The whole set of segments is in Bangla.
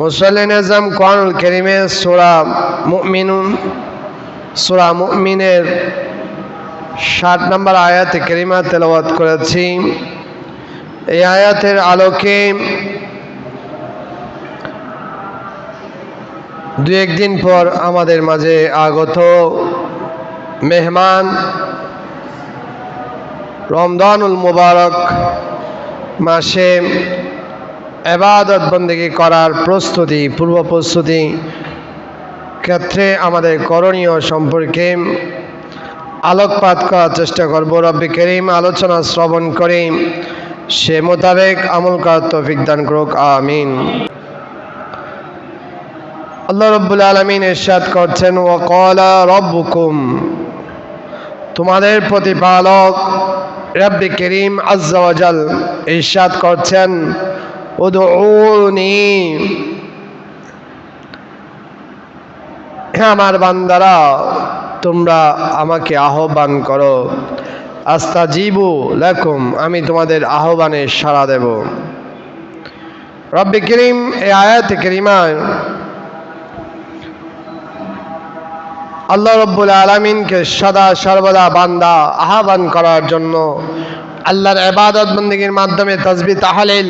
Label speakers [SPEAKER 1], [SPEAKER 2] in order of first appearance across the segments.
[SPEAKER 1] মুসল্লি নিজাম কোরআনুল করিমে সোরা মুমিনুন, সোরা মুমিনের ষাট নম্বর আয়াতে করিমা তেলাওয়াত করেছি। এই আয়াতের আলোকে দু একদিন পর আমাদের মাঝে আগত মেহমান রমদানুল মুবারক মাসে এবাদত বন্দেগি করার প্রস্তুতি, পূর্ব প্রস্তুতি ক্ষেত্রে আমাদের করণীয় সম্পর্কে আলোকপাত করার চেষ্টা করব। রব্বি করিম আলোচনা শ্রবণ করে সে মোতাবেক আমল করার তৌফিক দান করুক। আমিন। আল্লাহ রব্বুল আলমিন এরশাদ করছেন ও কলা রব্বুকুম তোমাদের প্রতিপালক রব্বি করিম আজ্জাওয়াজাল ইরশাদ করছেন উদউনি। হে আমার বান্দারা, তোমরা আমাকে আহ্বান করো। আস্তা জিবু লেকুম, আমি তোমাদের আহ্বানে সাড়া দেব। রব্বি করিম, এই আয়াত করিমায় আল্লাহ রব্বুল আলমিনকে সদা সর্বদা বান্দা আহ্বান করার জন্য আল্লাহর এবাদত বন্দীগীর মাধ্যমে তসবি তাহালিল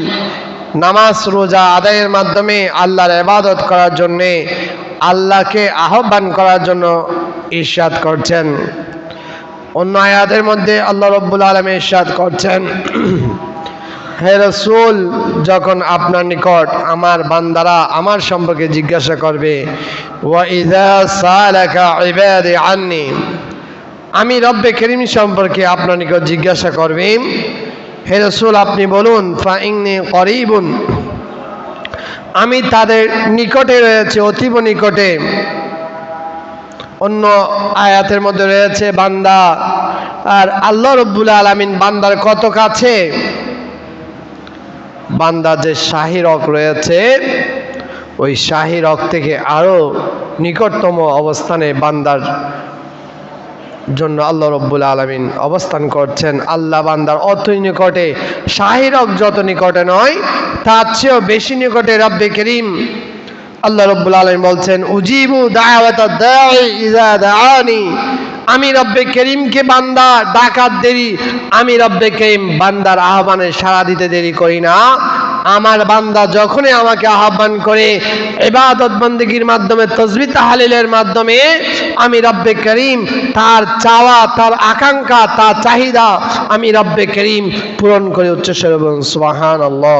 [SPEAKER 1] নামাজ, রোজা আদায়ের মাধ্যমে আল্লাহর এবাদত করার জন্যে আল্লাহকে আহ্বান করার জন্য ইরশাদ করছেন। অন্য আয়াতের মধ্যে আল্লাহ রব্বুল আলমে ইরশাদ করছেন, হে রসুল, যখন আপনার নিকট আমার বান্দারা আমার সম্পর্কে জিজ্ঞাসা করবে আমি রব্বে করিম সম্পর্কে আপনার নিকট জিজ্ঞাসা করবে হে রসুল, আপনি বলুন ফাইংনি করিবুন। আমি তাদের নিকটে রয়েছে, অতীব নিকটে। অন্য আয়াতের মধ্যে রয়েছে, বান্দা, আর আল্লাহ রব্বুল আলমিন বান্দার কত কাছে? বান্দা যে শাহী রক রয়েছে, ওই শাহী রক থেকে আরও নিকটতম অবস্থানে বান্দার জন্য আল্লাহ রব্বুল আলমিন অবস্থান করছেন। আল্লাহ বান্দার অত নিকটে শাহী রক যত নিকটে নয়, তার চেয়েও বেশি নিকটে রব্বে করিম। আল্লাহ রব্বুল আলমিন বলছেন, উজিবু দাআনি। আমি রব্বে করিমকে বান্দা, ডাকাত দেরি। আমি রব্বে করিম বান্দার আহ্বানে সাড়া দিতে দেরি করি না। আমার বান্দা যখনই আমাকে আহ্বান করে এবাদত বন্দীগীর মাধ্যমে, তসবি তাহালিলের মাধ্যমে, আমি রব্বে করিম তার চাওয়া, তার আকাঙ্ক্ষা, তার চাহিদা আমি রব্বে করিম পূরণ করে উচ্চস্বর এবং সুবাহান আল্লাহ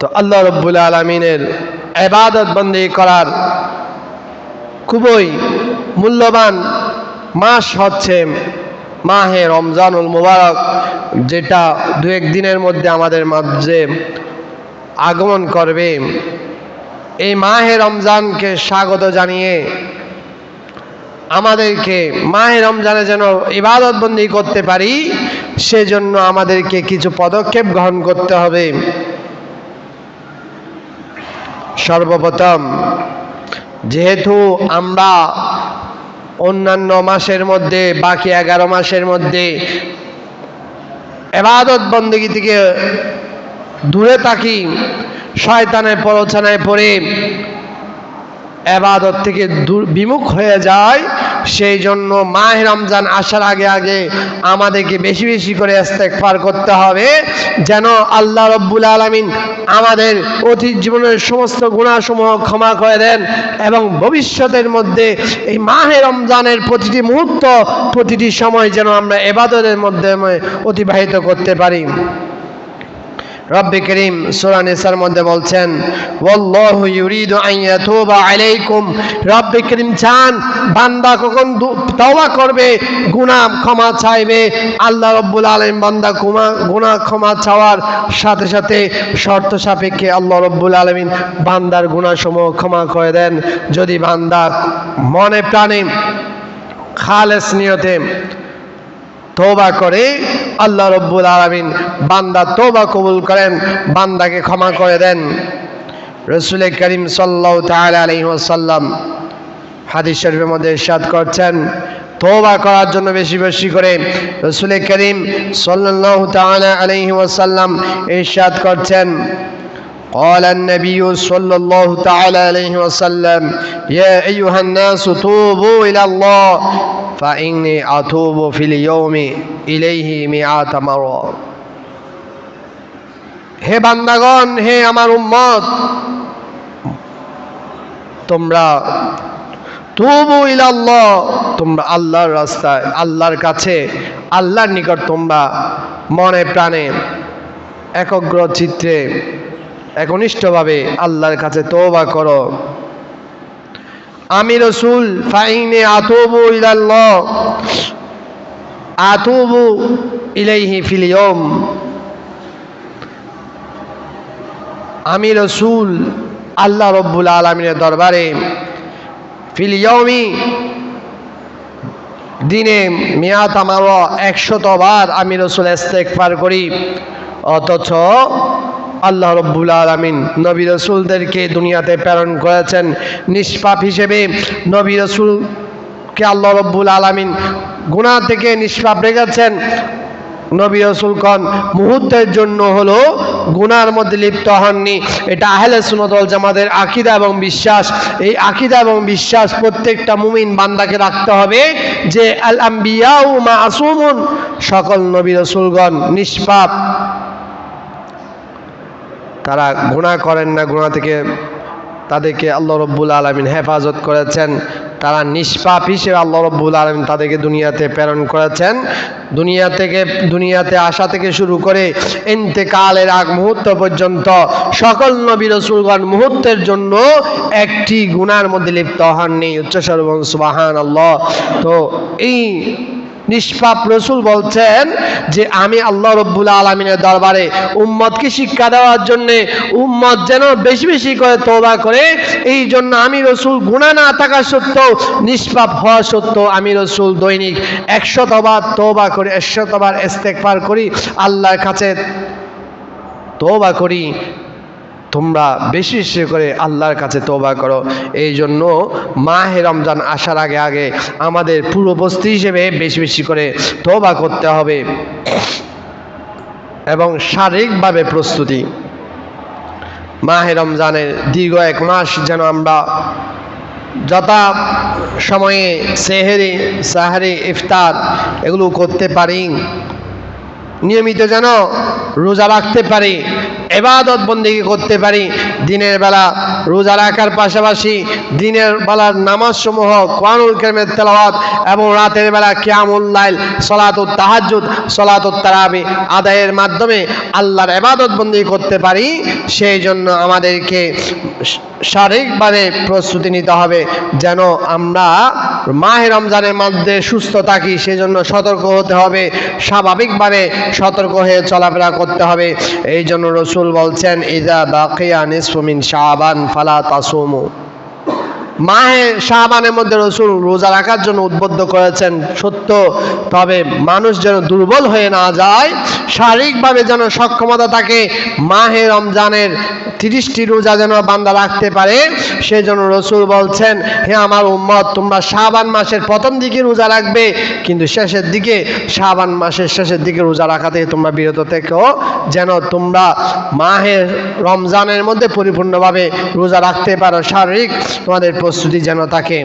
[SPEAKER 1] তো আল্লাহ রব্বুল আলমিনের এবাদত বন্দী করার খুবই মূল্যবান মাস হচ্ছে মাহে রমজানুল মুবারক, যেটা দু একদিনের মধ্যে আমাদের মাঝে আগমন করবে, এই মাহে রমজানকে স্বাগত জানিয়ে আমাদেরকে মাহে রমজানে যেন ইবাদতবন্দি করতে পারি, সেজন্য আমাদেরকে কিছু পদক্ষেপ গ্রহণ করতে হবে। সর্বপ্রথম, যেহেতু আমরা অন্যান্য মাসের মধ্যে, বাকি এগারো মাসের মধ্যে এবাদত বন্দী থেকে দূরে থাকি, শয়তানের প্ররোচনায় পড়ে এবাদত থেকে বিমুখ হয়ে যায় সেই জন্য মাহ রমজান আসার আগে আগে আমাদেরকে বেশি বেশি করে ইস্তেগফার করতে হবে, যেন আল্লাহ রব্বুল আলমিন আমাদের অতীত জীবনের সমস্ত গুণাসমূহ ক্ষমা করে দেন এবং ভবিষ্যতের মধ্যে এই মাহে রমজানের প্রতিটি মুহূর্ত, প্রতিটি সময় যেন আমরা এবাদতের মধ্যে অতিবাহিত করতে পারি। রব্বি করিম সূরা নিসার মধ্যে বলছেন, ওয়াল্লাহু ইউরিদু আন ইয়াতুবা আলাইকুম। রব্বি করিম চান, বান্দা কখন তওবা করবে, গুনাহ ক্ষমা চাইবে। আল্লাহ রব্বুল আলামিন বান্দা গুনাহ গুনাহ ক্ষমা চাওয়ার সাথে সাথে শর্ত সাপেক্ষে আল্লাহ রব্বুল আলামিন বান্দার গুনাহসমূহ ক্ষমা করে দেন। যদি বান্দা মনে প্রাণে খালেস নিয়তে তোবা করে আল্লাহ রব্বুল আলমিন বান্দা তোবা কবুল করেন বান্দাকে ক্ষমা করে দেন রসুল করিম সাল্লাহ তালাম হাদিস শরীফের মধ্যে ইরশাদ করছেন তোবা করার জন্য বেশি বেশি করে রসুল করিম সাল্লাহ তালা আলহি ওসাল্লাম ইরশাদ করছেন قال النبي صلى الله تعالى عليه وسلم يا أيها الناس توبوا إلى الله فإني أتوب في اليوم إليه مئات مرة হে বান্দাগণ হে আমার উম্মত তোমরা তুবু ইলাল্লাহ তোমরা আল্লাহর রাস্তায় আল্লাহর কাছে আল্লাহর নিকট তোমরা মনে প্রাণে একগ্র চিত্রে একনিষ্ঠভাবে আল্লাহর কাছে তওবা করো আমি রসুল, ফাইনে আতুবু ইলাল্লাহ, আতুবু ইলাইহি ফিল ইয়ম আমি রসুল, আল্লাহ রব্বুল আলমিনের দরবারে ফিল ইয়মি দিনে মিয়াত আমার একশতবার আমি রসুল পার করি, অথচ আল্লাহ রব্বুল আলমিন নবী রসুলদেরকে দুনিয়াতে প্রেরণ করেছেন। নিষ্পাপ হিসেবে নবী রসুলকে আল্লাহ রব্বুল আলমিন গুণা থেকে নিষ্পাপ রেখেছেন। নবী রসুলগণ মুহূর্তের জন্য হলো গুনার মধ্যে লিপ্ত হননি। এটা আহলে সুনদল জামাদের আকিদা এবং বিশ্বাস। এই আকিদা এবং বিশ্বাস প্রত্যেকটা মুমিন বান্দাকে রাখতে হবে যে আল আম্বিয়া ও মা আসুমুন সকল নবী রসুলগণ নিষ্পাপ। তারা গুণা করেন না গুণা থেকে তাদেরকে আল্লাহ রব্বুল আলমিন হেফাজত করেছেন। তারা নিষ্পাপ হিসেবে আল্লাহ রব্বুল আলমিন তাদেরকে দুনিয়াতে প্রেরণ করেছেন। দুনিয়া থেকে, দুনিয়াতে আসা থেকে শুরু করে ইন্তেকালের আগ মুহূর্ত পর্যন্ত সকল নবী রসুলগণ মুহূর্তের জন্য একটি গুণার মধ্যে লিপ্ত হননি। উচ্চস্বর সুবাহান আল্লাহ তো এই নিষ্পাপ রসুল বলছেন যে আমি আল্লাহ রব্বুল আলমিনের দরবারে উম্মতকে শিক্ষা দেওয়ার জন্যে উম্মত যেন বেশি বেশি করে তোবা করে, এই জন্য আমি রসুল গুণা না থাকা সত্ত্বেও নিষ্পাপ হওয়া সত্ত্বেও আমি রসুল দৈনিক একশতবার তোবা করি, একশতবার ইস্তেকবার করি, আল্লাহর কাছে তোবা করি। তোমরা বেশি বেশি করে আল্লাহর কাছে তোবা করো। এই জন্য মাহে রমজান আসার আগে আগে আমাদের পূর্ববস্তি হিসেবে বেশি বেশি করে তোবা করতে হবে এবং শারীরিকভাবে প্রস্তুতি। মাহে রমজানের দীর্ঘ এক মাস যেন আমরা যথা সময়ে সেহেরি, সাহারি, ইফতার এগুলো করতে পারি। নিয়মিত যেন রোজা রাখতে পারি। এবাদত বন্দিকে করতে পারি। দিনের বেলা রোজা রাখার পাশাপাশি দিনের বেলার নামাজ সমূহ কোয়ানুল কেমের তেলাওয়াত এবং রাতের বেলা কিয়ামুল্লাইল সলাতুত তাহাজ্জুদ, সলাতুত তারাবি আদায়ের মাধ্যমে আল্লাহর এবাদত বন্দী করতে পারি। সেই জন্য আমাদেরকে শারীরিকভাবে প্রস্তুতি নিতে হবে যেন আমরা মাহে রমজানের মধ্যে সুস্থ থাকি, সেজন্য সতর্ক হতে হবে, স্বাভাবিকভাবে সতর্ক হয়ে চলাফেরা করতে হবে। এই জন্য রসুল বলছেন, ইজা বাকিয়া নিসফুমিন শাহবান ফালা তাসুমু। মাহে শাহবানের মধ্যে রসুল রোজা রাখার জন্য উদ্বুদ্ধ করেছেন, সত্য, তবে মানুষ যেন দুর্বল হয়ে না যায় শারীরিকভাবে যেন সক্ষমতা থাকে, মাহে রমজানের তিরিশটি রোজা যেন বান্দা রাখতে পারে, সেজন্য রসুল বলছেন, হে আমার উম্মত, তোমরা শাহবান মাসের প্রথম দিকে রোজা রাখবে, কিন্তু শেষের দিকে শাহবান মাসের শেষের দিকে রোজা রাখা থেকে তোমরা বিরত থেকেও যেন তোমরা মাহে রমজানের মধ্যে পরিপূর্ণভাবে রোজা রাখতে পারো। শারীরিক তোমাদের প্রস্তুতি যেন থাকে।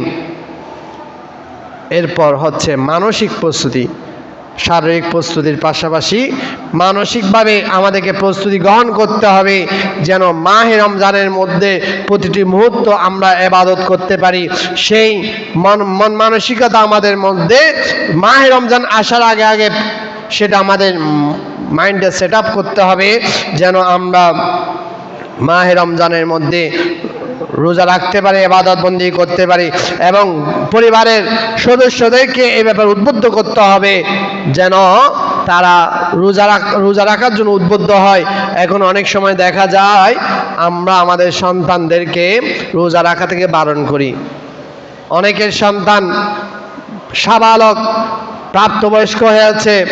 [SPEAKER 1] এরপর হচ্ছে মানসিক প্রস্তুতি। শারীরিক প্রস্তুতির পাশাপাশি মানসিকভাবে আমাদেরকে প্রস্তুতি গ্রহণ করতে হবে যেন মাহে রমজানের মধ্যে প্রতিটি মুহূর্ত আমরা এবাদত করতে পারি। সেই মন মন মানসিকতা আমাদের মধ্যে মাহে রমজান আসার আগে আগে সেটা আমাদের মাইন্ডে সেট করতে হবে যেন আমরা মাহে রমজানের মধ্যে রোজা রাখতে পারি, এবাদত বন্দি করতে পারি এবং পরিবারের সদস্যদেরকে এই ব্যাপারে উদ্বুদ্ধ করতে হবে। যেন তারা রোজা রাখ, রোজা রাখার জন্য উদ্বুদ্ধ হয়। এখন অনেক সময় দেখা যায়, আমরা আমাদের সন্তানদেরকে রোজা রাখা থেকে বারণ করি। অনেকের সন্তান সাবালক, প্রাপ্তবয়স্ক হয়েছে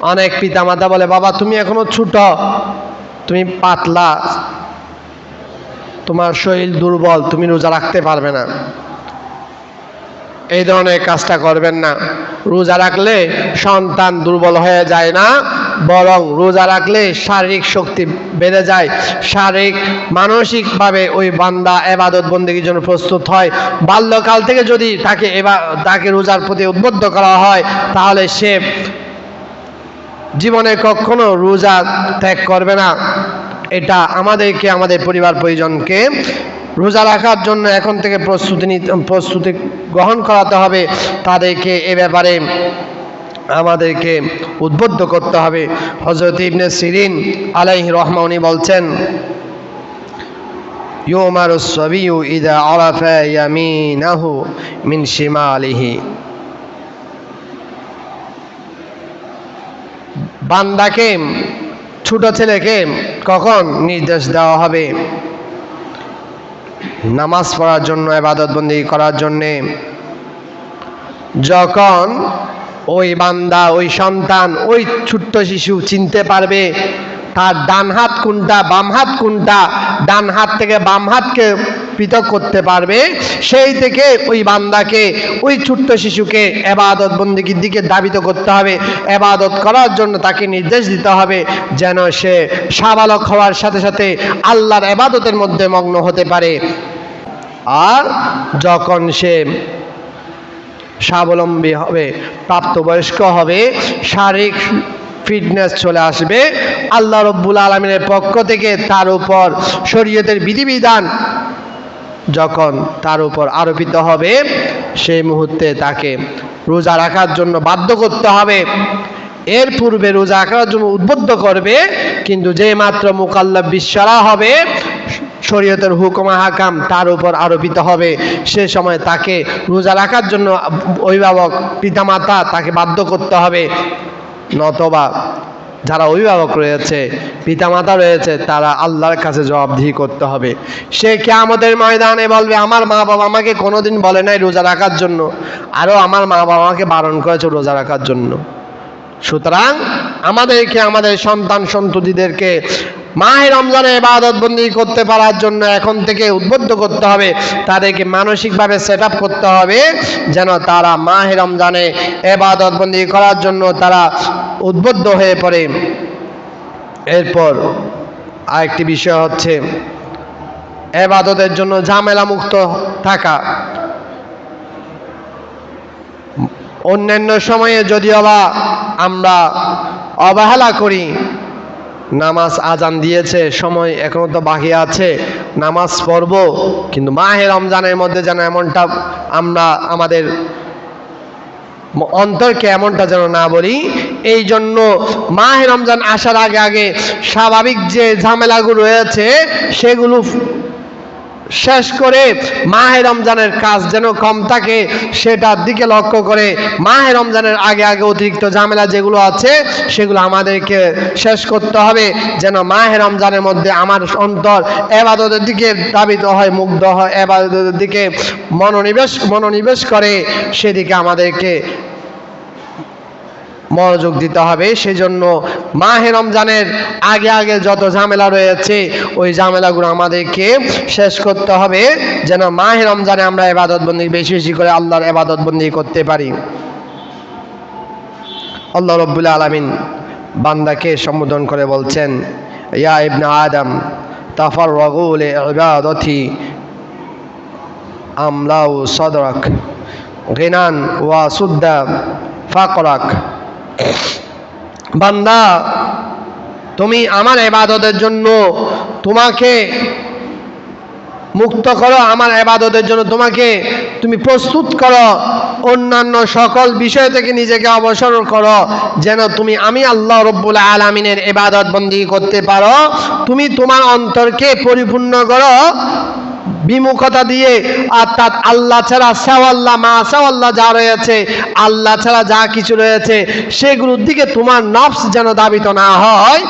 [SPEAKER 1] অনেক পিতামাতা বলে, বাবা, তুমি এখনও ছোট, তুমি পাতলা। তোমার শরীর দুর্বল, তুমি রোজা রাখতে পারবে না। এই ধরনের কাজটা করবেন না। রোজা রাখলে সন্তান দুর্বল হয়ে যায় না, বরং রোজা রাখলে শারীরিক শক্তি বেড়ে যায়। শারীরিক, মানসিকভাবে ওই বান্দা এবাদত বন্দীর জন্য প্রস্তুত হয়। বাল্যকাল থেকে যদি তাকে এবার তাকে রোজার প্রতি উদ্বুদ্ধ করা হয়, তাহলে সে জীবনে কখনো রোজা ত্যাগ করবে না। এটা আমাদেরকে, আমাদের পরিবার পরিজনকে রোজা রাখার জন্য এখন থেকে প্রস্তুতি নিতে প্রস্তুতি গ্রহণ করাতে হবে তাদেরকে এ ব্যাপারে আমাদেরকে উদ্বুদ্ধ করতে হবে হজরত ইবনে সিরিন আলাইহি রহমা উনি বলছেন يؤمر الصبي إذا عرف يمينه من شماله বান্দাকে ছোট ছেলেকে কখন নির্দেশ দেওয়া হবে নামাজ পড়ার জন্য এবাদত বন্দি করার জন্যে, যখন ওই বান্দা, ওই সন্তান, ওই ছোট্ট শিশু চিনতে পারবে, তার ডান হাত কোনটা, বাম হাত কোনটা, ডান হাত থেকে বাম হাতকে পৃথক করতে পারবে, সেই থেকে ওই বান্দাকে, ওই ছোট্ট শিশুকে এবাদত বন্দিগির দিকে দাবিত করতে হবে। এবাদত করার জন্য তাকে নির্দেশ দিতে হবে যেন সে সাবালক হওয়ার সাথে সাথে আল্লাহর এবাদতের মধ্যে মগ্ন হতে পারে। আর যখন সে স্বাবলম্বী হবে, প্রাপ্তবয়স্ক হবে, শারীরিক ফিটনেস চলে আসবে, আল্লাহ রব্বুল আলমিনের পক্ষ থেকে তার উপর শরীয়তের বিধিবিধান যখন তার উপর আরোপিত হবে, সেই মুহূর্তে তাকে রোজা রাখার জন্য বাধ্য করতে হবে। এর পূর্বে রোজা রাখার জন্য উদ্বুদ্ধ করবে, কিন্তু যে মাত্র মোকাল্লা বিশ্বরা হবে, শরীয়তের হুকুম হাকাম তার উপর আরোপিত হবে। সে সময় তাকে রোজা রাখার জন্য অভিভাবক পিতামাতা তাকে বাধ্য করতে হবে, নতবা যারা অভিভাবক রয়েছে, পিতামাতা রয়েছে, তারা আল্লাহর কাছে জবাবদিহি করতে হবে। সে কে আমাদের ময়দানে বলবে, আমার মা বাবা আমাকে কোনোদিন বলে নাই রোজা রাখার জন্য। আরও আমার মা বাবা আমাকে বারণ করেছে রোজা রাখার জন্য। সুতরাং আমাদেরকে, আমাদের সন্তান সন্ততিদেরকে মাহে রমজানে এবাদত বন্দি করতে পারার জন্য এখন থেকে উদ্বুদ্ধ করতে হবে, তাদেরকে মানসিকভাবে সেট আপ করতে হবে, যেন তারা মাহে রমজানে এবাদত বন্দি করার জন্য তারা উদ্বুদ্ধ হয়ে পড়ে। এরপর আরেকটি বিষয় হচ্ছে এবাদতের জন্য ঝামেলা মুক্ত থাকা। অন্যান্য সময়ে যদিও বা আমরা অবহেলা করি নামাজ আজান দিয়েছে, সময় এখনও তো বাকি আছে, নামাজ পড়ব, কিন্তু মাহে রমজানের মধ্যে যেন এমনটা আমরা, আমাদের অন্তরকে এমনটা যেন না বলি, এই জন্য মাহে রমজান আসার আগে আগে স্বাভাবিক যে ঝামেলাগুলো রয়েছে, সেগুলো শেষ করে মাহে রমজানের কাজ যেন কম থাকে, সেটার দিকে লক্ষ্য করে মাহে রমজানের আগে আগে অতিরিক্ত ঝামেলা যেগুলো আছে, সেগুলো আমাদেরকে শেষ করতে হবে, যেন মাহে রমজানের মধ্যে আমার অন্তর এবাদতের দিকে দাবিত হয়, মুগ্ধ হয়, এবাদতের দিকে মনোনিবেশ মনোনিবেশ করে, সেদিকে আমাদেরকে মনোযোগ দিতে হবে। সেজন্য মাহে রমজানের আগে আগে যত ঝামেলা রয়েছে, ওই ঝামেলাগুলো আমাদেরকে শেষ করতে হবে। যেন মাহে রমজানে আমরা এবাদত বন্দি বেশি বেশি করে আল্লাহর এবাদত বন্দি করতে পারি। আল্লাহ রব্বুল আলমিন বান্দাকে সম্বোধন করে বলছেন, ইয়া ইবনা আদম তাফার রগুল ইবাদতি আমলাউ সদরক, গিনান ওয়া সুদ্দা ফাকরাক। বান্দা, তুমি আমার এবাদতের জন্য তোমাকে মুক্ত করো, আমার এবাদতের জন্য তোমাকে তুমি প্রস্তুত করো, অন্যান্য সকল বিষয় থেকে নিজেকে অবসর করো, যেন তুমি আমি আল্লাহ রব্বুল আলমিনের এবাদত বন্দি করতে পারো, তুমি তোমার অন্তরকে পরিপূর্ণ করো বিমুখতা দিয়ে, অর্থাৎ আল্লাহ ছাড়া সাওয়াল্লাহ মা সাওয়াল্লাহ যা রয়েছে, আল্লাহ ছাড়া যা কিছু রয়েছে, সেগুলোর দিকে তোমার নফস যেন দাবিত না হয়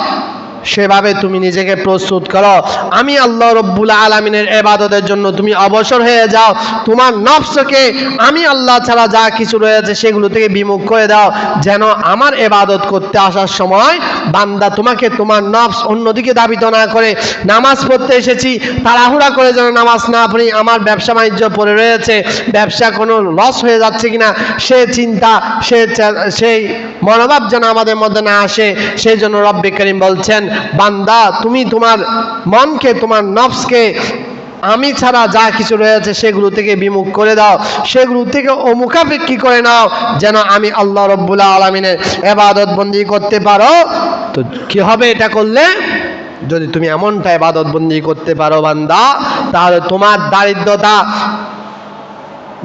[SPEAKER 1] সেভাবে তুমি নিজেকে প্রস্তুত করো। আমি আল্লাহ রব্বুল আলমিনের এবাদতের জন্য তুমি অবসর হয়ে যাও। তোমার নফসকে আমি আল্লাহ ছাড়া যা কিছু রয়েছে সেগুলো থেকে বিমুখ করে দাও। যেন আমার এবাদত করতে আসার সময় বান্দা তোমাকে তোমার নফস অন্যদিকে দাবিত না করে। নামাজ পড়তে এসেছি, তাড়াহুড়া করে যেন নামাজ না পড়ি, আমার ব্যবসা বাণিজ্য পড়ে রয়েছে। ব্যবসা কোনো লস হয়ে যাচ্ছে কিনা, সে চিন্তা, সে সেই মনোভাব যেন আমাদের মধ্যে না আসে, সেই জন্য রব্বে করিম বলছেন বান্দা, তুমি তোমার মনকে, তোমার নফসকে, আমি ছাড়া যা কিছু রয়েছে সেগুলো থেকে বিমুখ করে দাও। সেগুলো থেকে অমুখাপেক্ষী করে নাও, যেন আমি আল্লাহ রব্বুল্লাহ আলমিনের এবাদত বন্দি করতে পারো। তো কি হবে এটা করলে? যদি তুমি এমনটা এবাদত বন্দি করতে পারো বান্দা, তাহলে তোমার দারিদ্রতা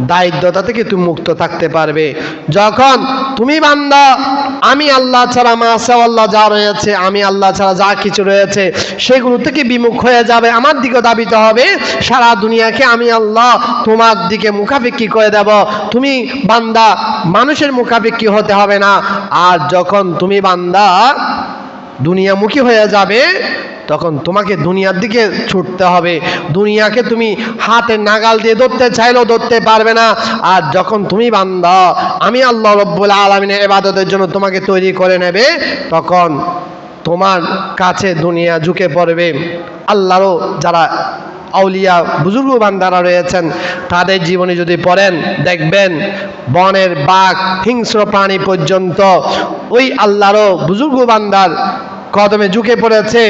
[SPEAKER 1] দারিদ্রতা থেকে তুমি মুক্ত থাকতে পারবে। যখন তুমি বান্দা, আমি আল্লাহ ছাড়া মাসা আল্লাহ যা রয়েছে, আমি আল্লাহ ছাড়া যা কিছু রয়েছে, সেগুলো থেকে বিমুখ হয়ে যাবে। আমার দিকে দাবিতে হবে, সারা দুনিয়াকে আমি আল্লাহ তোমার দিকে মুখাপেক্ষি করে দেব। তুমি বান্দা, মানুষের মুখাপেক্ষি হতে হবে না। আর যখন তুমি বান্দা, দুনিয়ামুখী হয়ে যাবে তখন তোমাকে দুনিয়ার দিকে ছুটতে হবে। দুনিয়াকে তুমি হাতে নাগাল দিয়ে ধরতে চাইলেও ধরতে পারবে না। আর যখন তুমি বান্দা, আমি আল্লাহ রব্বুল আলমিনের এবাদতের জন্য তোমাকে তৈরি করে নেবে, তখন তোমার কাছে দুনিয়া ঝুঁকে পড়বে। আল্লাহরও যারা আউলিয়া, বুজুর্গ বান্দারা রয়েছেন, তাদের জীবনে যদি পড়েন, দেখবেন বনের বাঘ, হিংস্র প্রাণী পর্যন্ত ওই আল্লাহরও বুজুর্গ বান্দার কদমে ঝুঁকে পড়েছে।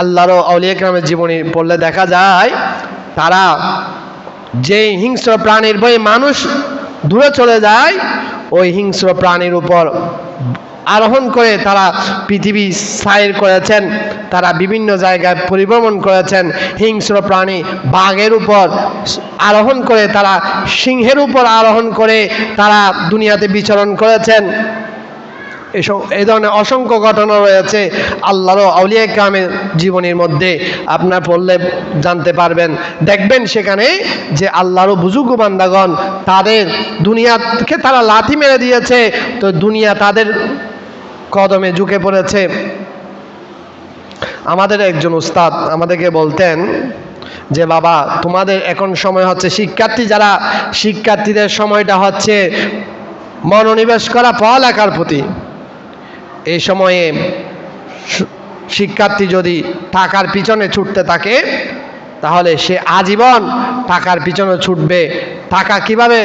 [SPEAKER 1] আল্লাহরও আউলিয়া গ্রামের জীবনী পড়লে দেখা যায়, তারা যে হিংস্র প্রাণীর বই মানুষ দূরে চলে যায়, ওই হিংস্র প্রাণীর উপর আরোহণ করে তারা পৃথিবী সাইর করেছেন, তারা বিভিন্ন জায়গায় পরিভ্রমণ করেছেন, হিংস্র প্রাণী বাঘের উপর আরোহণ করে তারা সিংহের উপর আরোহণ করে তারা দুনিয়াতে বিচরণ করেছেন। এসব এই ধরনের অসংখ্য ঘটনা রয়েছে আল্লাহরও আউলিয়া গ্রামের জীবনীর মধ্যে। আপনার পড়লে জানতে পারবেন। দেখবেন সেখানে যে আল্লাহরও বুজুর্গ বান্দাগণ তাদের দুনিয়াকে তারা লাথি মেরে দিয়েছে। তো দুনিয়া তাদের কদমে ঝুঁকে পড়েছে। আমাদের একজন উস্তাদ আমাদেরকে বলতেন যে, বাবা, তোমাদের এখন সময় হচ্ছে শিক্ষার্থী যারা, শিক্ষার্থীদের সময়টা হচ্ছে মনোনিবেশ করা পড়ালেখার প্রতি। এই সময়ে শিক্ষার্থী যদি টাকার পিছনে ছুটতে থাকে, তাহলে সে আজীবন টাকার পিছনে ছুটবে। টাকা কীভাবে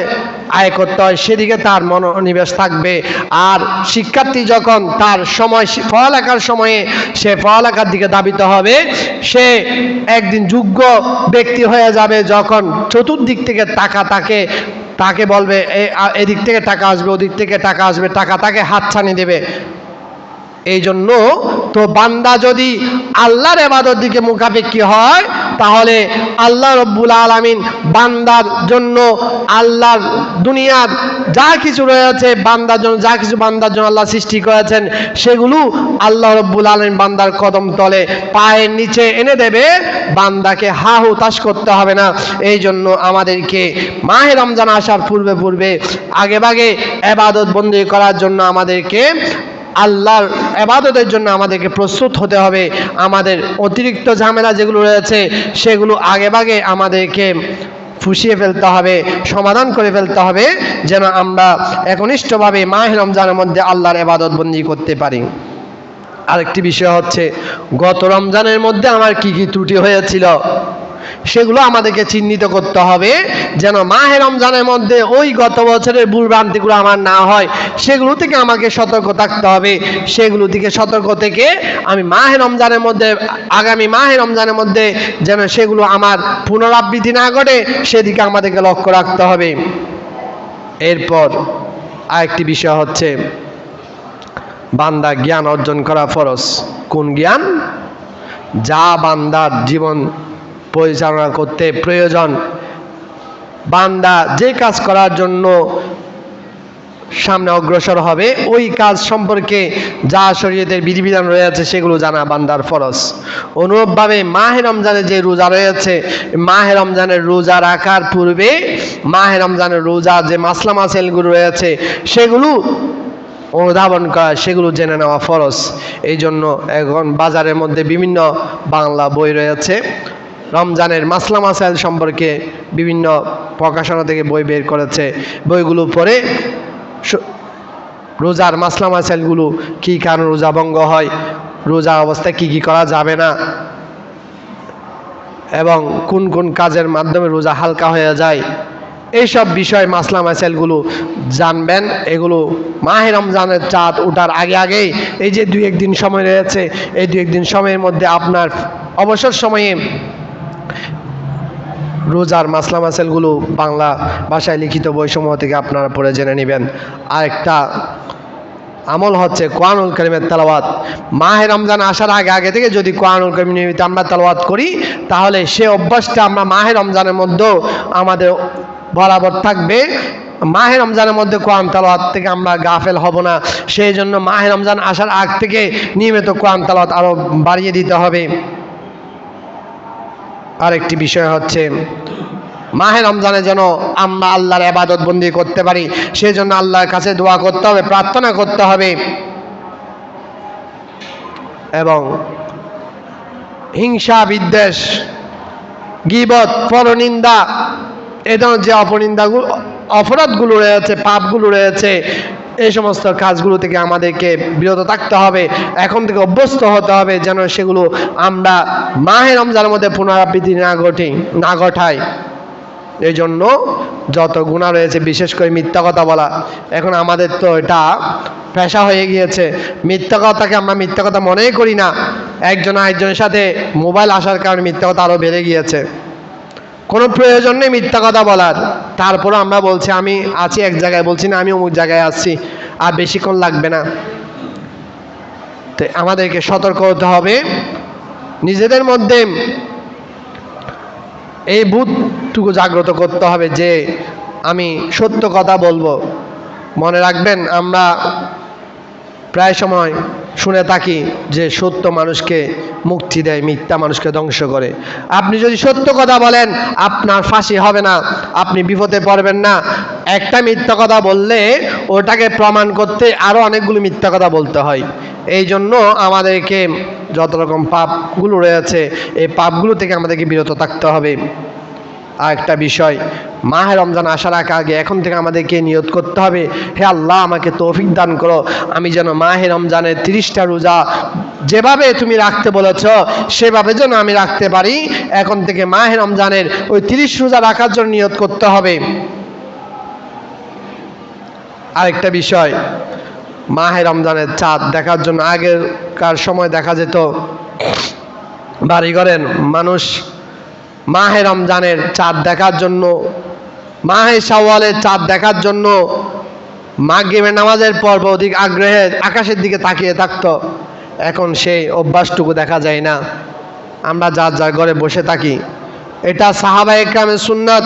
[SPEAKER 1] আয় করতে হয়, সেদিকে তার মনোনিবেশ থাকবে। আর শিক্ষার্থী যখন তার সময় পড়ালেখার সময়ে সে পড়ালেখার দিকে দাবিত হবে, সে একদিন যোগ্য ব্যক্তি হয়ে যাবে যখন চতুর্দিক থেকে টাকা তাকে তাকে বলবে এদিক থেকে টাকা আসবে, ওদিক থেকে টাকা আসবে। টাকা তাকে হাতছানি দেবে। এই জন্য তো বান্দা যদি আল্লাহর এবাদত দিকে মুখাপেক্ষি হয়, তাহলে আল্লাহ রব্বুল আলমিন বান্দার জন্য আল্লাহর দুনিয়ার যা কিছু রয়েছে, বান্দার জন্য, যা কিছু বান্দার জন্য আল্লাহ সৃষ্টি করেছেন, সেগুলো আল্লাহ রব্বুল আলমিন বান্দার কদম তলে, পায়ের নিচে এনে দেবে, বান্দাকে হা হুতাশ করতে হবে না। এই জন্য আমাদেরকে মাহে রমজান আসার পূর্বে পূর্বে আগে ভাগে এবাদত বন্দি করার জন্য আমাদেরকে আল্লাহর এবাদতের জন্য আমাদেরকে প্রস্তুত হতে হবে। আমাদের অতিরিক্ত ঝামেলা যেগুলো রয়েছে, সেগুলো আগেভাগে আমাদেরকে ফুসিয়ে ফেলতে হবে, সমাধান করে ফেলতে হবে, যেন আমরা একনিষ্ঠভাবে মাহ রমজানের মধ্যে আল্লাহর এবাদত বন্দি করতে পারি। আরেকটি বিষয় হচ্ছে, গত রমজানের মধ্যে আমার কি কি ত্রুটি হয়েছিল? সেগুলো আমাদেরকে চিহ্নিত করতে হবে যেন মাহে রমজানের মধ্যে ওই গত বছরের ভুলভ্রান্তিগুলো আমার না হয়, সেগুলো থেকে আমাকে সতর্ক থাকতে হবে। সেগুলো থেকে সতর্ক থেকে আমি মাহে রমজানের মধ্যে, আগামী মাহে রমজানের মধ্যে যেন সেগুলো আমার পুনরাবৃত্তি না ঘটে, সেদিকে আমাদেরকে লক্ষ্য রাখতে হবে। এরপর আরেকটি বিষয় হচ্ছে, বান্দা জ্ঞান অর্জন করা ফরজ। কোন জ্ঞান? যা বান্দার জীবন পরিচালনা করতে প্রয়োজন। বান্দা যে কাজ করার জন্য সামনে অগ্রসর হবে, ওই কাজ সম্পর্কে যা শরীয়তের বিধিবিধান রয়েছে সেগুলো জানা বান্দার ফরজ। অনুরূপভাবে মাহে রমজানে যে রোজা রয়েছে, মাহে রমজানের রোজা রাখার পূর্বে মাহে রমজানের রোজা যে মাসলা মাসেলগুলো রয়েছে, সেগুলো অনুধাবন করা, সেগুলো জেনে নেওয়া ফরজ। এই জন্য এখন বাজারের মধ্যে বিভিন্ন বাংলা বই রয়েছে। রমজানের মাসলা মাসাইল সম্পর্কে বিভিন্ন প্রকাশনা থেকে বই বের করেছে। বইগুলো পড়ে রোজার মাসলা মাসাইলগুলো কী কারণ রোজা ভঙ্গ হয়, রোজা অবস্থায় কি কি করা যাবে না, এবং কোন কোন কাজের মাধ্যমে রোজা হালকা হয়ে যায়, এইসব বিষয় মাসলা মাসাইলগুলো জানবেন। এগুলো মাহে রমজানের চাঁদ ওঠার আগে আগেই, এই যে দুই একদিন সময় রয়েছে, এই দুই একদিন সময়ের মধ্যে আপনার অবসর সময়ে রোজার মাসলা মাসাইলগুলো বাংলা ভাষায় লিখিত বৈষম্য থেকে আপনারা পড়ে জেনে নেবেন। আরেকটা আমল হচ্ছে কোরআনুল করিমের তালাওয়াত। মাহে রমজান আসার আগে আগে থেকে যদি কোরআনুল করিম নিয়মিত আমরা তালাওয়াত করি, তাহলে সে অভ্যাসটা আমরা মাহে রমজানের মধ্যেও আমাদের বরাবর থাকবে। মাহে রমজানের মধ্যে কোরআন তালাওয়াত থেকে আমরা গাফেল হব না। সেই জন্য মাহে রমজান আসার আগ থেকে নিয়মিত কোরআন তালাওয়াত আরও বাড়িয়ে দিতে হবে। আরেকটি বিষয় হচ্ছে, মাহে রমজানে যেন আমরা আল্লাহর আবাদত বন্দি করতে পারি সেই জন্য আল্লাহর কাছে দোয়া করতে হবে, প্রার্থনা করতে হবে। এবং হিংসা, বিদ্বেষ, গিবত, পরনিন্দা, এ যে অপনিন্দাগুলো, অপরাধগুলো রয়েছে, পাপগুলো রয়েছে এই সমস্ত কাজগুলো থেকে আমাদেরকে বিরত থাকতে হবে, এখন থেকে অভ্যস্ত হতে হবে যেন সেগুলো আমরা মাহে রমজানের মধ্যে পুনরাবৃত্তি না ঘটি, না ঘটাই। এই জন্য যত গুণা রয়েছে, বিশেষ করে মিথ্যা কথা বলা, এখন আমাদের তো এটা পেশা হয়ে গিয়েছে। মিথ্যা কথাকে আমরা মিথ্যা কথা মনেই করি না। একজন আরেকজনের সাথে মোবাইল আসার কারণে মিথ্যা কথা আরও বেড়ে গিয়েছে। কোনো প্রয়োজন নেই মিথ্যা কথা বলার। তারপরে আমরা বলছি, আমি আছি এক জায়গায়, বলছি না, আমি অমুক জায়গায় আসছি আর বেশিক্ষণ লাগবে না। তো আমাদেরকে সতর্ক হতে হবে। নিজেদের মধ্যে এই বুধটুকু জাগ্রত করতে হবে যে, আমি সত্য কথা বলব। মনে রাখবেন, আমরা প্রায় সময় শুনে থাকি যে সত্য মানুষকে মুক্তি দেয়, মিথ্যা মানুষকে ধ্বংস করে। আপনি যদি সত্য কথা বলেন, আপনার ফাঁসি হবে না। আপনি বিপদে পড়বেন না। একটা মিথ্যা কথা বললে ওটাকে প্রমাণ করতে আরও অনেকগুলো মিথ্যা কথা বলতে হয়। এই জন্য আমাদেরকে যত রকম পাপগুলো রয়েছে, এই পাপগুলো থেকে আমাদেরকে বিরত থাকতে হবে। আর একটা বিষয়, মাহে রমজান আসার আগে আগে এখন থেকে আমাদেরকে নিয়ত করতে হবে, হে আল্লাহ আমাকে তৌফিক দান করো, আমি যেন মাহে রমজানের তিরিশটা রোজা যেভাবে তুমি রাখতে বলেছ, সেভাবে যেন আমি রাখতে পারি। এখন থেকে মাহে রমজানের ওই তিরিশ রোজা রাখার জন্য নিয়ত করতে হবে। আরেকটা বিষয়, মাহে রমজানের চাঁদ দেখার জন্য আগেরকার সময় দেখা যেত বাড়িঘরের মানুষ মাহে রমজানের চাঁদ দেখার জন্য, মাহে শাওয়ালের চাঁদ দেখার জন্য মাগরিবের নামাজের পর অধিক আগ্রহে আকাশের দিকে তাকিয়ে থাকতো। এখন সেই অভ্যাসটুকু দেখা যায় না। আমরা যার যার ঘরে বসে থাকি, এটা সাহাবা একরামের সুন্নত।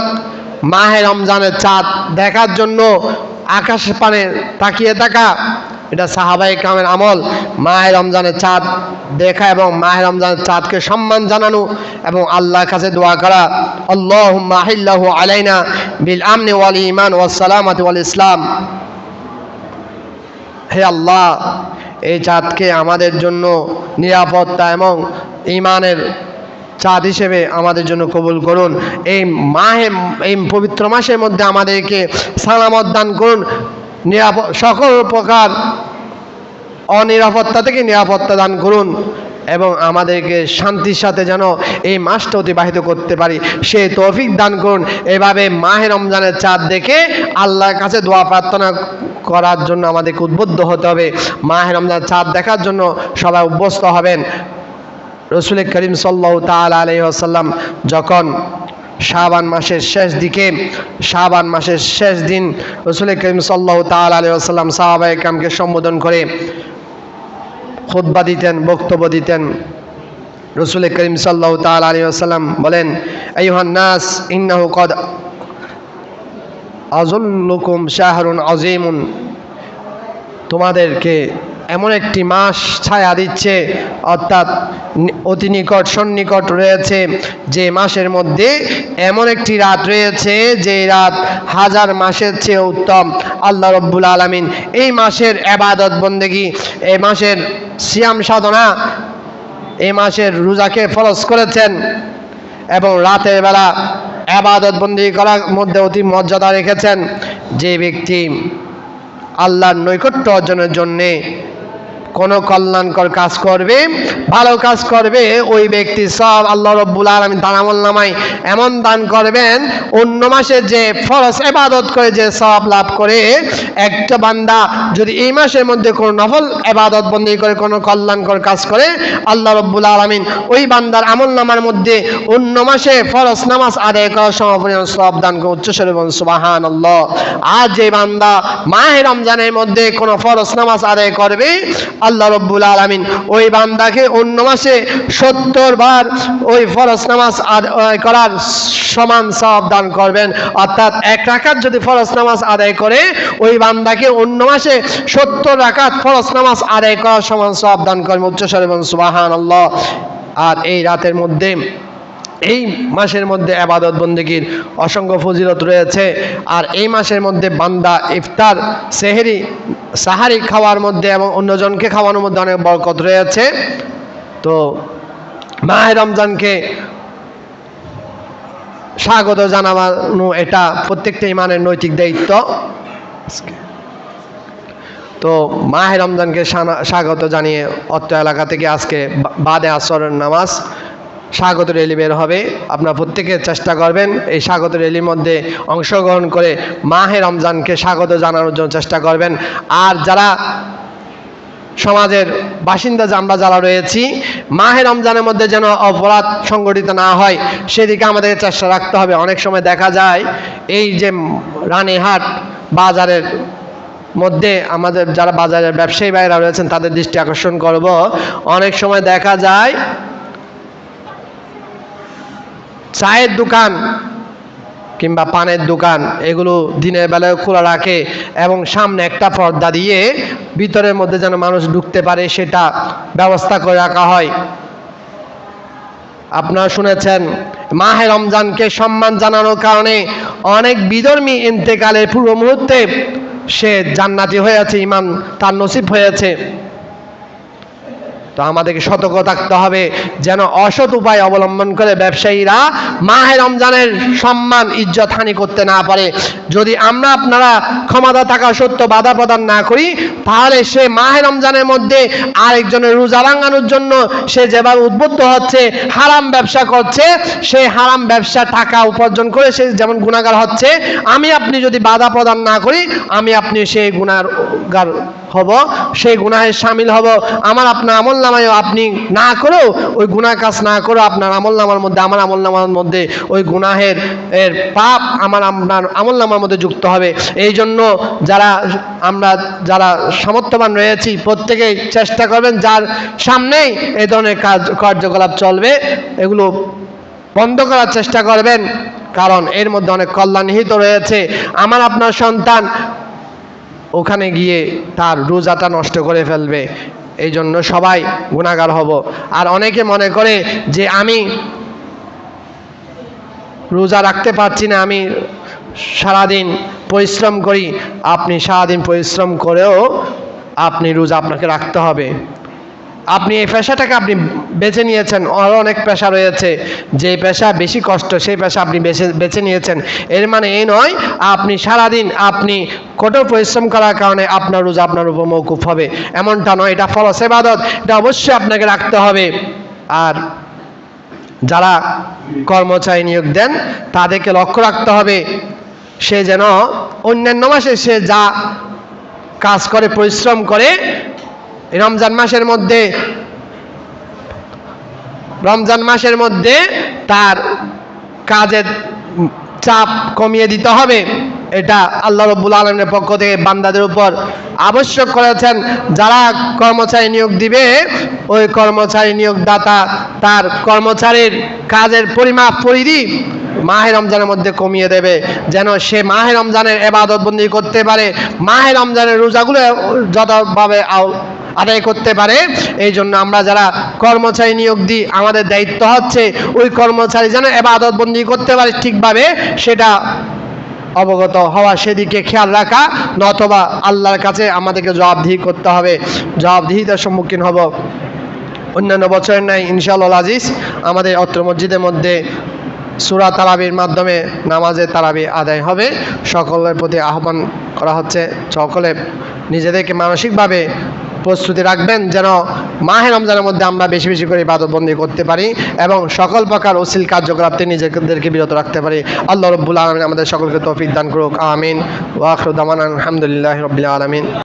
[SPEAKER 1] মাহে রমজানের চাঁদ দেখার জন্য আকাশ পানে তাকিয়ে থাকা এটা সাহাবা একরামের আমল। মাহে রমজানের চাঁদ দেখা এবং মাহে রমজানের চাঁদকে সম্মান জানানো এবং আল্লাহর কাছে দোয়া করা। আল্লাহ মাহিল্লাহু আলাইনা বিল আমনি ওয়াল ইমান ওয়াস সালামাতি ওয়াল ইসলাম। হে আল্লাহ, এই চাঁদকে আমাদের জন্য নিরাপত্তা এবং ইমানের চাঁদ হিসেবে আমাদের জন্য কবুল করুন। এই মাহে, এই পবিত্র মাসের মধ্যে আমাদেরকে সালামত দান করুন। সকল প্রকার অনিরাপত্তা থেকে নিরাপত্তা দান করুন এবং আমাদেরকে শান্তির সাথে যেন এই মাসটা অতিবাহিত করতে পারি। সে তৌফিক দান করুন। এভাবে মাহে রমজানের চাঁদ দেখে আল্লাহর কাছে দোয়া প্রার্থনা করার জন্য আমাদেরকে উদ্বুদ্ধ হতে হবে। মাহে রমজানের চাঁদ দেখার জন্য সবাই অভ্যস্ত হবেন। রসুল করিম সাল্লাহ তাল আলহিহাসাল্লাম যখন শাবান মাসের শেষ দিকে, শাবান মাসের শেষ দিন রসুল করিম সাল্লাহ তাল আলহিহাসাল্লাম সাহাবা ইকরামকে সম্বোধন করে খুতবা দিতেন, বক্তব্য দিতেন। রসুল করিম সাল্লাহ তাল আলী আসাল্লাম বলেন নাস, ইন্নাহু কদ আজল্লুকুম শাহরুন আজিমুন তোমাদেরকে এমন একটি মাস ছায়া দিচ্ছে, অর্থাৎ অতি নিকট, সন্নিকট রয়েছে যে মাসের মধ্যে। এমন একটি রাত রয়েছে যে রাত হাজার মাসের চেয়ে উত্তম। আল্লাহ রব্বুল আলমিন এই মাসের এবাদত বন্দেগী, এই মাসের সিয়াম সাধনা, এই মাসের রোজাকে ফরজ করেছেন এবং রাতের বেলা আবাদত বন্দি করার মধ্যে অতি মর্যাদা রেখেছেন যে ব্যক্তি আল্লাহর নৈকট্য অর্জনের জন্যে কোনো কল্যাণকর কাজ করবে, ভালো কাজ করবে, ওই ব্যক্তি সব আল্লাহ রব্বুল আলমী আমল নামায় এমন দান করবেন, অন্য মাসে যে ফরস এবাদত করে যে সব লাভ করে, একটা বান্দা যদি এই মাসের মধ্যে কোনো নফল এবাদত বন্দি করে, কোনো কল্যাণকর কাজ করে, আল্লাহ রব্বুল আলমিন ওই বান্দার আমল নামার মধ্যে অন্য মাসে ফরজ নামাজ আদায় করার সমাপরিমাণ সব দান করে উচ্চস্বরে বলুন সুবাহান আল্লাহ আর যে বান্দা মাহে রমজানের মধ্যে কোনো ফরজ নামাজ আদায় করবে আল্লাহ রব্বুল আলমিন ওই বান্দাকে অন্য মাসে সত্তর বার ওই ফরজ নামাজ আদায় করার সমান সব দান করবেন। অর্থাৎ এক রাকাত যদি ফরজ নামাজ আদায় করে, ওই বান্দাকে অন্য মাসে সত্তর রাখাত ফরজ নামাজ আদায় করার সমান সব দান করবেন। উচ্চ সরবেন সুবাহান আল্লাহ আর এই রাতের মধ্যে এই মাসের মধ্যে আবাদত বন্দীগীর অসংখ্য ফজিলত রয়েছে। আর এই মাসের মধ্যে বান্দা ইফতার, সেহেরি, সাহারি খাওয়ার মধ্যে এবং অন্যজনকে খাওয়ানোর মধ্যে অনেক বরকত রয়েছে। তো মাহে রমজানকে স্বাগত জানানো এটা প্রত্যেকটা ইমানের নৈতিক দায়িত্ব। তো মাহে রমজানকে স্বাগত জানিয়ে অত্র এলাকা থেকে আজকে বাদে আসরের নামাজ স্বাগত র্যালি বের হবে। আপনারা প্রত্যেকে চেষ্টা করবেন এই স্বাগত র্যালির মধ্যে অংশগ্রহণ করে মাহে রমজানকে স্বাগত জানানোর জন্য চেষ্টা করবেন। আর যারা সমাজের বাসিন্দা আমরা যারা রয়েছি, মাহে রমজানের মধ্যে যেন অপরাধ সংগঠিত না হয়, সেদিকে আমাদের চেষ্টা রাখতে হবে। অনেক সময় দেখা যায়, এই যে রানীহাট বাজারের মধ্যে আমাদের যারা বাজারের ব্যবসায়ী ভাইরা রয়েছেন, তাদের দৃষ্টি আকর্ষণ করব। অনেক সময় দেখা যায় চায়ের দোকান কিংবা পানের দোকান, এগুলো দিনের বেলায় খোলা রাখে এবং সামনে একটা পর্দা দিয়ে ভিতরের মধ্যে যেন মানুষ ঢুকতে পারে সেটা ব্যবস্থা করে রাখা হয়। আপনারা শুনেছেন, মাহে রমজানকে সম্মান জানানোর কারণে অনেক বিধর্মী ইন্তেকালের পূর্ব মুহূর্তে সে জান্নাতি হয়েছে ইমান তার নসিব হয়েছে তো আমাদেরকে সতর্ক থাকতে হবে যেন অসৎ উপায় অবলম্বন করে ব্যবসায়ীরা মাহে রমজানের সম্মান, ইজ্জত হানি করতে না পারে। যদি আমরা আপনারা ক্ষমতা থাকা সত্য বাধা প্রদান না করি, তাহলে সে মাহে রমজানের মধ্যে আরেকজনের রোজা ভাঙানোর জন্য সে যেভাবে উদ্বুদ্ধ হচ্ছে, হারাম ব্যবসা করছে সেই হারাম ব্যবসা টাকা উপার্জন করে সে যেমন গুণাগার হচ্ছে, আমি আপনি যদি বাধা প্রদান না করি, আমি আপনি সেই গুণাগার হব, সেই গুনাহের সামিল হব। আমার আপনার আমল নামায় আপনি না করেও, ওই গুনাহ কাজ না করেও আপনার আমল নামার মধ্যে, আমার আমল নামার মধ্যে ওই গুনাহের, এর পাপ আমার আপনার আমল নামার মধ্যে যুক্ত হবে। এই জন্য যারা, আমরা যারা সামর্থ্যবান রয়েছি প্রত্যেকেই চেষ্টা করবেন, যার সামনেই এই ধরনের কাজ, কার্যকলাপ চলবে, এগুলো বন্ধ করার চেষ্টা করবেন। কারণ এর মধ্যে অনেক কল্যাণ নিহিত রয়েছে। আমার আপনার সন্তান ওখানে গিয়ে তার রোজাটা নষ্ট করে ফেলবে। এই জন্য সবাই গুণাগার হব। আর অনেকে মনে করে যে আমি রোজা রাখতে পারছি না, আমি সারাদিন পরিশ্রম করি, আপনি সারাদিন পরিশ্রম করেও আপনি রোজা আপনাকে রাখতে হবে। আপনি এই পেশাটাকে আপনি বেছে নিয়েছেন আরও অনেক পেশা রয়েছে। যে পেশা বেশি কষ্ট, সেই পেশা আপনি বেছে বেছে নিয়েছেন। এর মানে এই নয়, আপনি সারাদিন আপনি কঠোর পরিশ্রম করার কারণে আপনার রোজা আপনার উপর মৌকুফ হবে। এমনটা নয়, এটা ফলস এবাদত এটা অবশ্যই আপনাকে রাখতে হবে। আর যারা কর্মচারী নিয়োগ দেন, তাদেরকে লক্ষ্য রাখতে হবে, সে যেন অন্যান্য মাসে সে যা কাজ করে, পরিশ্রম করে, রমজান মাসের মধ্যে রমজান মাসের মধ্যে তার কাজের চাপ কমিয়ে দিতে হবে। এটা আল্লাহ রব্বুল আলমের পক্ষ থেকে বান্দাদের উপর আবশ্যক করেছেন। যারা কর্মচারী নিয়োগ দিবে, ওই কর্মচারী নিয়োগদাতা তার কর্মচারীর কাজের পরিমাপ পরিধি মাহে রমজানের মধ্যে কমিয়ে দেবে। যেন সে মাহে রমজানের এবাদতবন্দি করতে পারে। মাহে রমজানের রোজাগুলো যতভাবে আদায় করতে পারে। এই জন্য আমরা যারা কর্মচারী নিয়োগ দিই, আমাদের দায়িত্ব হচ্ছে ওই কর্মচারী যেন এবাদত বন্দি করতে পারে ঠিকভাবে, সেটা অবগত হওয়া, সেদিকে খেয়াল রাখা, নতবা আল্লাহর কাছে আমাদেরকে জবাবদিহি করতে হবে। জবাবদিহিতার সম্মুখীন হব। অন্যান্য বছরের নাই ইনশাআল্লাহ আজিজ, আমাদের অত্র মসজিদের মধ্যে সুরা তারাবির মাধ্যমে নামাজে তারাবি আদায় হবে। সকলের প্রতি আহ্বান করা হচ্ছে। সকলে নিজেদেরকে মানসিকভাবে প্রস্তুতি রাখবেন যেন মাহে রমজানের মধ্যে আমরা বেশি বেশি করে ইবাদতবন্দি করতে পারি এবং সকল প্রকার অশ্লীল কার্যকলাপ থেকে নিজেদেরকে বিরত রাখতে পারি। আল্লাহ রব্বুল আলমিন আমাদের সকলকে তৌফিক দান করুক। আমিন। ওয়াখরুদ্দামান আলহামদুলিল্লাহ রবিল্লা আলমিন।